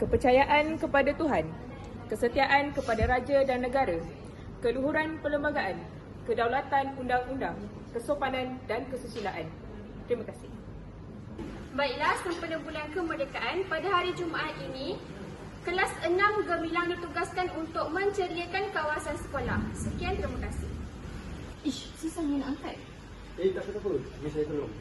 kepercayaan kepada Tuhan, kesetiaan kepada raja dan negara, keluhuran perlembagaan, kedaulatan undang-undang, kesopanan dan kesusilaan. Terima kasih. Baiklah, sempena bulan kemerdekaan pada hari Jumaat ini, kelas 6 gemilang ditugaskan untuk menceriakan kawasan sekolah. Sekian, terima kasih. Ish, susahnya nak angkat. Eh, tak apa-apa. Biar saya tolong.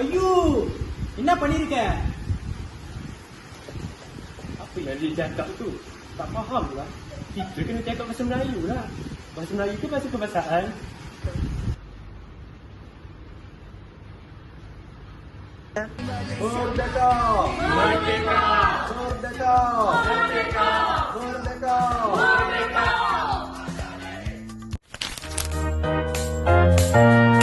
ஐயோ என்ன பண்ணிருக்க Apa yang dia cakap tu? Tak faham lah. Kita kena cakap bahasa Melayu lah. Bahasa Melayu tu bahasa kebangsaan. Merdeka! Merdeka! Merdeka! Merdeka! Merdeka! Merdeka! Merdeka! Merdeka!